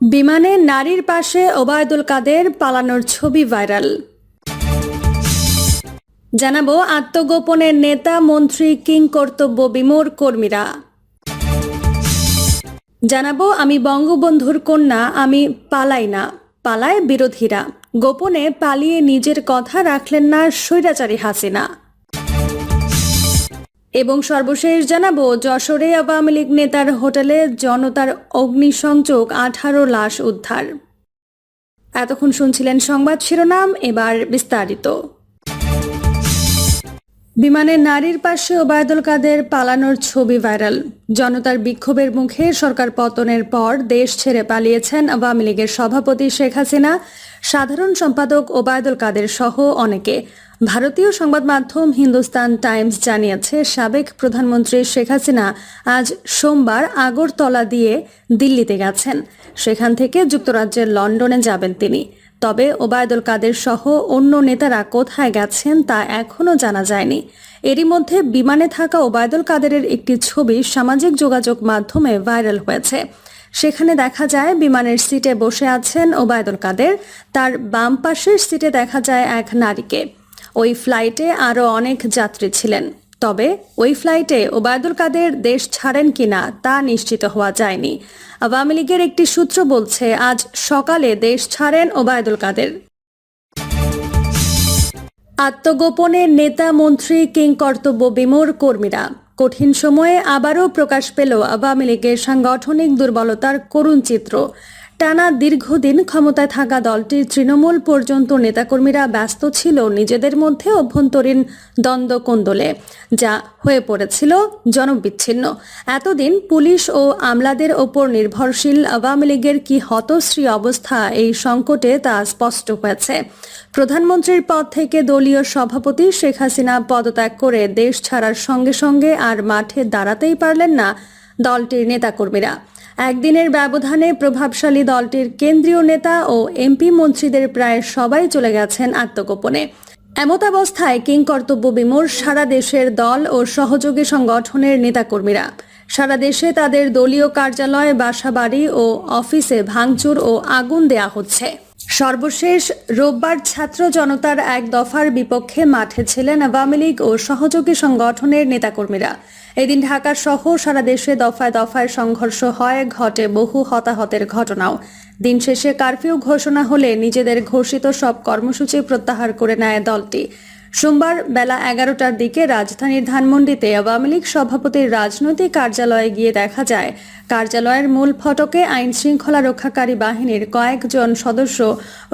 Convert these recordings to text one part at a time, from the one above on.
বিমানে নারীর পাশে ওবায়দুল কাদের পালানোর ছবি ভাইরাল। জানাব আত্মগোপনের নেতা, মন্ত্রী, কিং কর্তব্য বিমোর কর্মীরা। জানাব আমি বঙ্গবন্ধুর কন্যা, আমি পালাই না, পালায় বিরোধীরা। গোপনে পালিয়ে নিজের কথা রাখলেন না স্বৈরাচারী হাসিনা। এবং সর্বশেষ জানাব, যশোরে আওয়ামী লীগ নেতার হোটেলে জনতার অগ্নিসংযোগ, আঠারো লাশ উদ্ধার। এতক্ষণ শুনছিলেন সংবাদ শিরোনাম, এবার বিস্তারিত। বিমানে নারীর পাশে ওবায়দুল কাদের পালানোর ছবি ভাইরাল। জনতার বিক্ষোভের মুখে সরকার পতনের পর দেশ ছেড়ে পালিয়েছেন আওয়ামী লীগের সভাপতি শেখ হাসিনা। সাধারণ সম্পাদক ওবায়দুল কাদের সহ অনেকে। ভারতীয় সংবাদ মাধ্যম হিন্দুস্তান টাইমস জানিয়েছে, সাবেক প্রধানমন্ত্রী শেখ হাসিনা আজ সোমবার আগরতলা দিয়ে দিল্লিতে গেছেন। সেখান থেকে যুক্তরাজ্যের লন্ডনে যাবেন তিনি। তবে ওবায়দুল কাদের সহ অন্য নেতারা কোথায় গেছেন তা এখনও জানা যায়নি। এরই মধ্যে বিমানে থাকা ওবায়দুল কাদেরের একটি ছবি সামাজিক যোগাযোগ মাধ্যমে ভাইরাল হয়েছে। সেখানে দেখা যায়, বিমানের সিটে বসে আছেন ওবায়দুল কাদের, তার বাম পাশের সিটে দেখা যায় এক নারীকে। ওই ফ্লাইটে আরও অনেক যাত্রী ছিলেন। তবে ওই ফ্লাইটে ওবায়দুল কাদের দেশ ছাড়েন কিনা তা নিশ্চিত হওয়া যায়নি। আওয়ামী লীগের একটি সূত্র বলছে, আজ সকালে দেশ ছাড়েন ওবায়দুল কাদের। আত্মগোপনে নেতা মন্ত্রী কিং কর্তব্য বিমোর কর্মীরা। কঠিন সময়ে আবারও প্রকাশ পেল আওয়ামী লীগের সাংগঠনিক দুর্বলতার করুণ চিত্র। টানা দীর্ঘদিন ক্ষমতায় থাকা দলটির তৃণমূল পর্যন্ত নেতাকর্মীরা ব্যস্ত ছিল নিজেদের মধ্যে অভ্যন্তরীণ দ্বন্দ্ব কোন্দলে যা হয়ে পড়েছিল জনবিচ্ছিন্ন। এতদিন পুলিশ ও আমলাদের ওপর নির্ভরশীল আওয়ামী লীগের কি হতশ্রী অবস্থা এই সংকটে তা স্পষ্ট হয়েছে। প্রধানমন্ত্রীর পদ থেকে দলীয় সভাপতি শেখ হাসিনা পদত্যাগ করে দেশ ছাড়ার সঙ্গে সঙ্গে আর মাঠে দাঁড়াতেই পারলেন না দলটির নেতাকর্মীরা। একদিনের ব্যবধানে প্রভাবশালী দলটির কেন্দ্রীয় নেতা ও এমপি মন্ত্রীদের প্রায় সবাই চলে গেছেন আত্মগোপনে। এমতাবস্থায় কিং কর্তব্য বিমোর সারা দেশের দল ও সহযোগী সংগঠনের নেতাকর্মীরা। সারা দেশে তাদের দলীয় কার্যালয়, বাসাবাড়ি ও অফিসে ভাঙচুর ও আগুন দেয়া হচ্ছে। সর্বশেষ রোববার ছাত্র জনতার এক দফার বিপক্ষে মাঠে ছিলেন আওয়ামী লীগ ও সহযোগী সংগঠনের নেতাকর্মীরা। এদিন ঢাকা সহ সারা দেশে দফায় দফায় সংঘর্ষ হয়, ঘটে বহু হতাহতের ঘটনাও। দিন শেষে কারফিউ ঘোষণা হলে নিজেদের ঘোষিত সব কর্মসূচি প্রত্যাহার করে নেয় দলটি। সোমবার বেলা এগারোটার দিকে রাজধানীর ধানমন্ডিতে আওয়ামী লীগ সভাপতির রাজনৈতিক কার্যালয়ে গিয়ে দেখা যায়, কার্যালয়ের মূল ফটকে আইন শৃঙ্খলা রক্ষাকারী বাহিনীর কয়েকজন সদস্য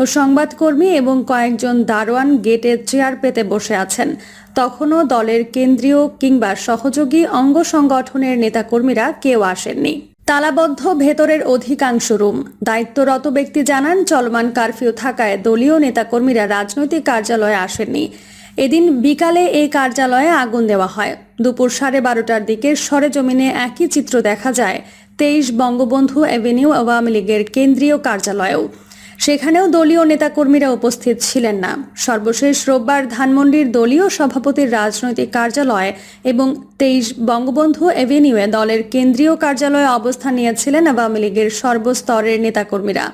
ও সংবাদকর্মী এবং কয়েকজন দারোয়ান গেটে চেয়ার পেতে বসে আছেন। তখনও দলের কেন্দ্রীয় কিংবা সহযোগী অঙ্গ সংগঠনের নেতাকর্মীরা কেউ আসেননি। তালাবদ্ধ ভেতরের অধিকাংশ রুম। দায়িত্বরত ব্যক্তি জানান, চলমান কারফিউ থাকায় দলীয় নেতাকর্মীরা রাজনৈতিক কার্যালয়ে আসেননি। এদিন বিকালে এই কার্যালয়ে আগুন দেওয়া হয়। দুপুর সাড়ে বারোটার দিকে সরেজমিনে একই চিত্র দেখা যায়, তেইশ বঙ্গবন্ধু অ্যাভিনিউ আওয়ামী লীগের কেন্দ্রীয় কার্যালয়েও। সেখানেও দলীয় নেতাকর্মীরা উপস্থিত ছিলেন না। সর্বশেষ রোববার ধানমন্ডির দলীয় সভাপতির রাজনৈতিক কার্যালয় এবং তেইশ বঙ্গবন্ধু এভিনিউয়ে দলের কেন্দ্রীয় কার্যালয়ে অবস্থান নিয়েছিলেন আওয়ামী লীগের সর্বস্তরের নেতাকর্মীরা।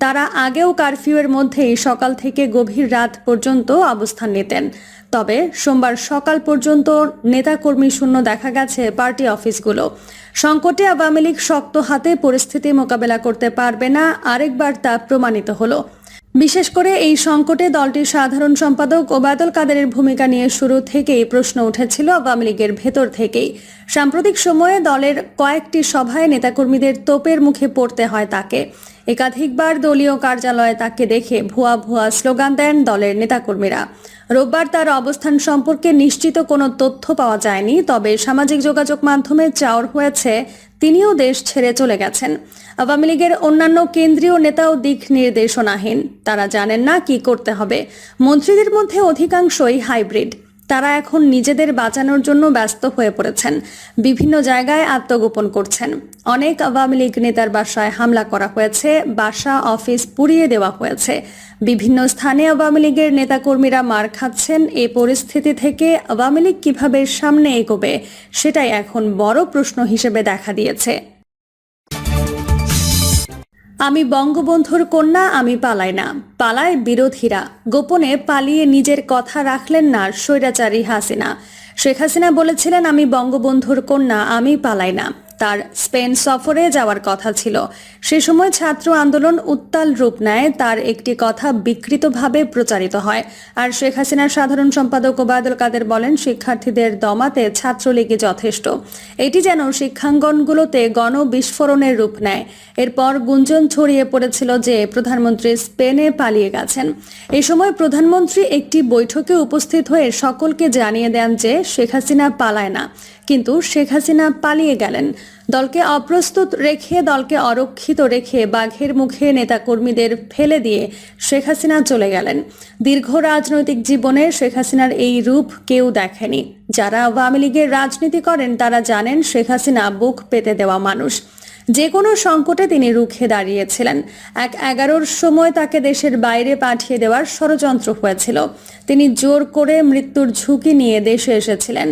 তারা আগেও কারফিউয়ের মধ্যেই সকাল থেকে গভীর রাত পর্যন্ত অবস্থান নিতেন। তবে সোমবার সকাল পর্যন্ত নেতাকর্মী শূন্য দেখা গেছে পার্টি অফিসগুলো। সংকটে আওয়ামী লীগ শক্ত হাতে পরিস্থিতি মোকাবেলা করতে পারবে না, আরেকবার তা প্রমাণিত হলো। বিশেষ করে এই সংকটে দলটির সাধারণ সম্পাদক ওবায়দুল কাদেরের ভূমিকা নিয়ে শুরু থেকেই প্রশ্ন উঠেছিল আওয়ামী লীগের ভেতর থেকেই। সাম্প্রতিক সময়ে দলের কয়েকটি সভায় নেতাকর্মীদের তোপের মুখে পড়তে হয় তাকে। একাধিকবার দলীয় কার্যালয়ে তাকে দেখে ভুয়া ভুয়া স্লোগান দেন দলের নেতাকর্মীরা। রোববার তার অবস্থান সম্পর্কে নিশ্চিত কোনো তথ্য পাওয়া যায়নি, তবে সামাজিক যোগাযোগ মাধ্যমে চাওর হয়েছে তিনিও দেশ ছেড়ে চলে গেছেন। আওয়ামী লীগের অন্যান্য কেন্দ্রীয় নেতাও দিক নির্দেশনাহীন। তারা জানেন না কি করতে হবে। মন্ত্রীদের মধ্যে অধিকাংশই হাইব্রিড। তারা এখন নিজেদের বাঁচানোর জন্য ব্যস্ত হয়ে পড়েছেন। বিভিন্ন জায়গায় আত্মগোপন করছেন। অনেক আওয়ামী লীগ নেতার বাসায় হামলা করা হয়েছে, বাসা, অফিস পুড়িয়ে দেওয়া হয়েছে। বিভিন্ন স্থানে আওয়ামী লীগের নেতাকর্মীরা মার খাচ্ছেন। এ পরিস্থিতি থেকে আওয়ামী লীগ কীভাবে সামনে এগোবে, সেটাই এখন বড় প্রশ্ন হিসেবে দেখা দিয়েছে। আমি বঙ্গবন্ধুর কন্যা, আমি পালাই না। পালায় বিরোধীরা। গোপনে পালিয়ে নিজের কথা রাখলেন না স্বৈরাচারী হাসিনা। শেখ হাসিনা বলেছিলেন, আমি বঙ্গবন্ধুর কন্যা, আমি পালাই না। তার স্পেন সফরে যাওয়ার কথা ছিল। সে সময় ছাত্র আন্দোলন উত্তাল রূপ নেয়, তার একটি কথা বিকৃতভাবে প্রচারিত হয়। আর শেখ হাসিনার সাধারণ সম্পাদক ওবায়দুল কাদের বলেন, শিক্ষার্থীদের দমাতে ছাত্রলীগই যথেষ্ট। এটি যেন শিক্ষাঙ্গনগুলোতে গণ বিস্ফোরণের রূপ নেয়। এরপর গুঞ্জন ছড়িয়ে পড়েছিল যে প্রধানমন্ত্রী স্পেনে পালিয়ে গেছেন। এ সময় প্রধানমন্ত্রী একটি বৈঠকে উপস্থিত হয়ে সকলকে জানিয়ে দেন যে শেখ হাসিনা পালায় না। কিন্তু শেখ হাসিনা পালিয়ে গেলেন। দলকে অপ্রস্তুত রেখে, দলকে অরক্ষিত রেখে বাঘের মুখে নেতাকর্মীদের ফেলে দিয়ে শেখ হাসিনা চলে গেলেন। দীর্ঘ রাজনৈতিক জীবনে শেখ হাসিনার এই রূপ কেউ দেখেনি। যারা আওয়ামী লীগের রাজনীতি করেন, তারা জানেন শেখ হাসিনা বুক পেতে দেওয়া মানুষ। যে কোনো সংকটে তিনি রুখে দাঁড়িয়েছিলেন। এক এগারোর সময় তাকে দেশের বাইরে পাঠিয়ে দেওয়ার ষড়যন্ত্র হয়েছিল। তিনি জোর করে মৃত্যুর ঝুঁকি নিয়ে দেশে এসেছিলেন।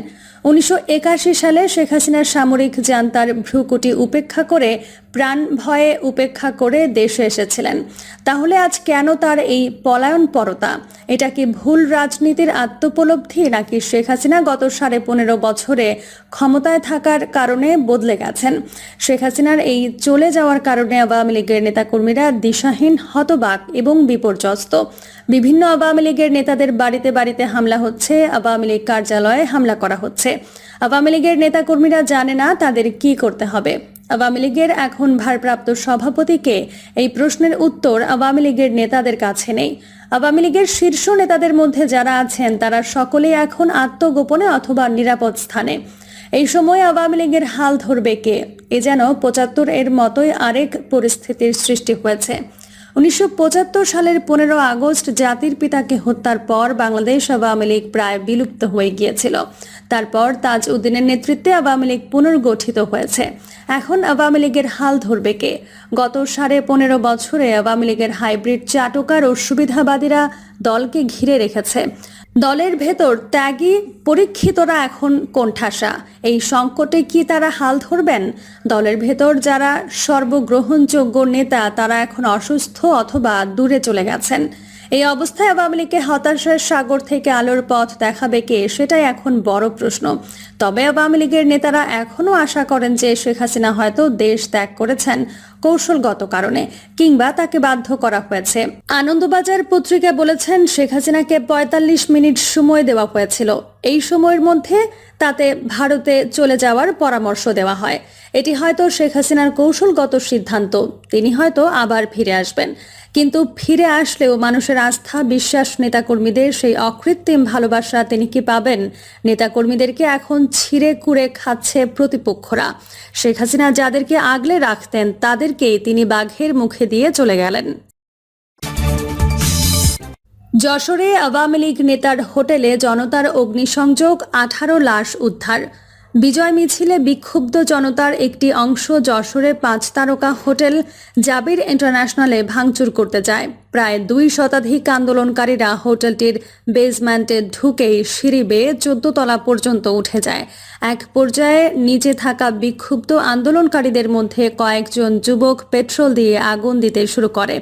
উনিশশো একাশি সালে শেখ হাসিনার সামরিক যান তার ভ্রুকুটি উপেক্ষা করে, প্রাণ ভয়ে উপেক্ষা করে দেশে এসেছিলেন। তাহলে আজ কেন তার এই পলায়ন পরতা? এটা কি ভুল রাজনীতির আত্মোপলব্ধি, নাকি শেখ হাসিনা গত সাড়ে পনেরো বছরে ক্ষমতায় থাকার কারণে বদলে গেছেন? শেখ হাসিনার এই চলে যাওয়ার কারণে আওয়ামী লীগের নেতাকর্মীরা দিশাহীন, হতবাক এবং বিপর্যস্ত। বিভিন্ন আওয়ামী লীগের নেতাদের বাড়িতে বাড়িতে হামলা হচ্ছে, আওয়ামী লীগ কার্যালয়ে হামলা করা হচ্ছে। আওয়ামী লীগের নেতাকর্মীরা জানে না তাদের কি করতে হবে। আওয়ামী লীগের এখন ভারপ্রাপ্ত সভাপতিকে এই প্রশ্নের উত্তর আওয়ামী লীগের নেতাদের কাছে নেই। আওয়ামী লীগের শীর্ষ নেতাদের মধ্যে যারা আছেন, তারা সকলেই এখন আত্মগোপনে অথবা নিরাপদ স্থানে। এই সময় আওয়ামী লীগের হাল ধরবে কে? এ যেন পঁচাত্তর এর মতোই আরেক পরিস্থিতির সৃষ্টি হয়েছে। উনিশশো পঁচাত্তর সালের পনেরো আগস্ট জাতির পিতাকে হত্যার পর বাংলাদেশ আওয়ামী লীগ প্রায় বিলুপ্ত হয়ে গিয়েছিল। তারপর তাজ উদ্দিনের নেতৃত্বে আওয়ামী লীগ পুনর্গঠিত হয়েছে। এখন আওয়ামী লীগের হাল ধরবে কে? গত সাড়ে পনেরো বছরে আওয়ামী লীগের হাইব্রিড চাটকার ও সুবিধাবাদীরা দলকে ঘিরে রেখেছে। দলের ভেতর ত্যাগী পরীক্ষিতরা এখন কোণঠাসা। এই সংকটে কি তারা হাল ধরবেন? দলের ভেতর যারা সর্বগ্রহণযোগ্য নেতা, তারা এখন অসুস্থ অথবা দূরে চলে গেছেন। এই অবস্থায় আওয়ামী লীগকে হতাশার সাগর থেকে আলোর পথ দেখাবে কে, সেটাই এখন বড় প্রশ্ন। তবে আওয়ামী লীগের নেতারা এখনও আশা করেন যে শেখ হাসিনা হয়তো দেশ ত্যাগ করেছেন, কৌশলগত কারণে, কিংবা তাকে বাধ্য করা হয়েছে। আনন্দবাজার পত্রিকা বলেছেন, শেখ হাসিনাকে পঁয়তাল্লিশ মিনিট সময় দেওয়া হয়েছিল। এই সময়ের মধ্যে তাতে ভারতে চলে যাওয়ার পরামর্শ দেওয়া হয়। এটি হয়তো শেখ হাসিনার কৌশলগত সিদ্ধান্ত, তিনি হয়তো আবার ফিরে আসবেন। কিন্তু ফিরে আসলেও মানুষের আস্থা, বিশ্বাস নেতাকর্মীদের সেই অকৃত্রিম ভালোবাসা তিনি কি পাবেন? নেতাকর্মীদেরকে এখন ছিঁড়ে কুড়ে খাচ্ছে প্রতিপক্ষরা। শেখ হাসিনা যাদেরকে আগলে রাখতেন, তাদেরকেই তিনি বাঘের মুখে দিয়ে চলে গেলেন। যশোরে আওয়ামী লীগ নেতার হোটেলে জনতার অগ্নিসংযোগ, আঠারো লাশ উদ্ধার। বিজয় মিছিলে বিক্ষুব্ধ জনতার একটি অংশ যশোরে পাঁচ তারকা হোটেল জাবির ইন্টারন্যাশনালে ভাঙচুর করতে যায় প্রায় দুই শতাধিক আন্দোলনকারীরা হোটেলটির বেসমেন্টে ঢুকেই সিঁড়ি বেয়ে তলা পর্যন্ত উঠে যায়। এক পর্যায়ে নিচে থাকা বিক্ষুব্ধ আন্দোলনকারীদের মধ্যে কয়েকজন যুবক পেট্রোল দিয়ে আগুন দিতে শুরু করে।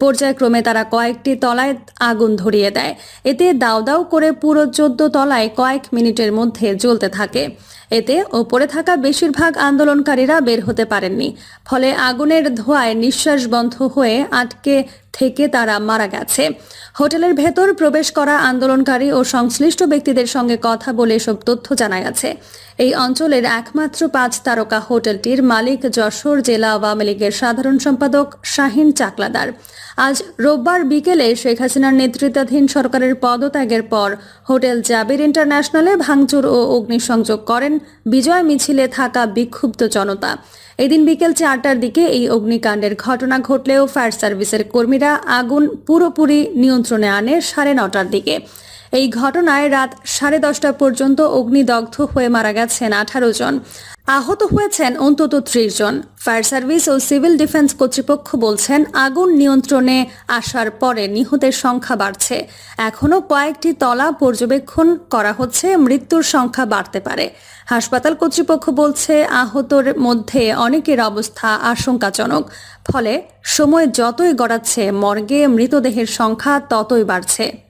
পর্যায়ক্রমে তারা কয়েকটি তলায় আগুন ধরিয়ে দেয়। এতে দাও দাও করে পুরো চোদ্দ তলায় কয়েক মিনিটের মধ্যে জ্বলতে থাকে। এতে ওপরে থাকা বেশিরভাগ আন্দোলনকারীরা বের হতে পারেননি। ফলে আগুনের ধোঁয়ায় নিঃশ্বাস বন্ধ হয়ে আটকে থেকে তারা মারা গেছে। হোটেলের ভেতর প্রবেশ করা আন্দোলনকারী ও সংশ্লিষ্ট ব্যক্তিদের সঙ্গে কথা বলে এসব তথ্য জানা গেছে। এই অঞ্চলের একমাত্র পাঁচ তারকা হোটেলটির মালিক যশোর জেলা আওয়ামী লীগের সাধারণ সম্পাদক শাহিন চাকলাদার। আজ রোববার বিকেলে শেখ হাসিনার নেতৃত্বাধীন সরকারের পদত্যাগের পর হোটেল জাবির ইন্টারন্যাশনালে ভাঙচুর ও অগ্নিসংযোগ করেন বিজয় মিছিলে থাকা বিক্ষুব্ধ জনতা। এদিন বিকেল চারটার দিকে এই অগ্নিকাণ্ডের ঘটনা ঘটলেও ফায়ার সার্ভিসের কর্মীরা আগুন পুরোপুরি নিয়ন্ত্রণে আনে সাড়ে নটার দিকে। এই ঘটনায় রাত সাড়ে দশটা পর্যন্ত অগ্নিদগ্ধ হয়ে মারা গেছেন আঠারো জন। আহত হয়েছেন অন্তত ত্রিশ জন। ফায়ার সার্ভিস ও সিভিল ডিফেন্স কর্তৃপক্ষ বলছেন, আগুন নিয়ন্ত্রণে আসার পরে নিহতের সংখ্যা বাড়ছে। এখনও কয়েকটি তলা পর্যবেক্ষণ করা হচ্ছে, মৃত্যুর সংখ্যা বাড়তে পারে। হাসপাতাল কর্তৃপক্ষ বলছে, আহতর মধ্যে অনেকের অবস্থা আশঙ্কাজনক। ফলে সময় যতই গড়াচ্ছে, মর্গে মৃতদেহের সংখ্যা ততই বাড়ছে।